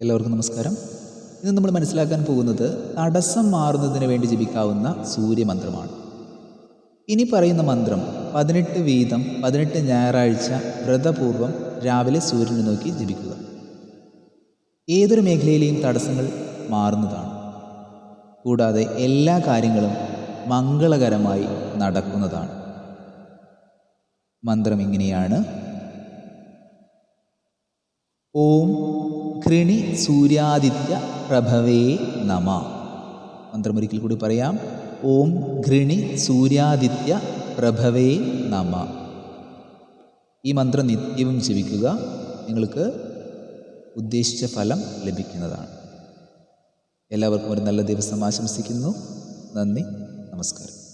എല്ലാവർക്കും നമസ്കാരം. ഇന്ന് നമ്മൾ മനസ്സിലാക്കാൻ പോകുന്നത് തടസ്സം മാറുന്നതിന് വേണ്ടി ജപിക്കാവുന്ന സൂര്യമന്ത്രമാണ്. ഇനി പറയുന്ന മന്ത്രം പതിനെട്ട് വീതം പതിനെട്ട് ഞായറാഴ്ച വ്രതപൂർവം രാവിലെ സൂര്യനെ നോക്കി ജപിക്കുക. ഏതൊരു മേഖലയിലെയും തടസ്സങ്ങൾ മാറുന്നതാണ്. കൂടാതെ എല്ലാ കാര്യങ്ങളും മംഗളകരമായി നടക്കുന്നതാണ്. മന്ത്രം ഇങ്ങനെയാണ്. ഓം ഘൃണി സൂര്യാദിത്യ പ്രഭവേ നമ. മന്ത്രമൊരിക്കൽ കൂടി പറയാം. ഓം ഘൃണി സൂര്യാദിത്യ പ്രഭവേ നമ. ഈ മന്ത്രം നിത്യവും ജപിക്കുക. നിങ്ങൾക്ക് ഉദ്ദേശിച്ച ഫലം ലഭിക്കുന്നതാണ്. എല്ലാവർക്കും ഒരു നല്ല ദിവസം ആശംസിക്കുന്നു. നന്ദി. നമസ്കാരം.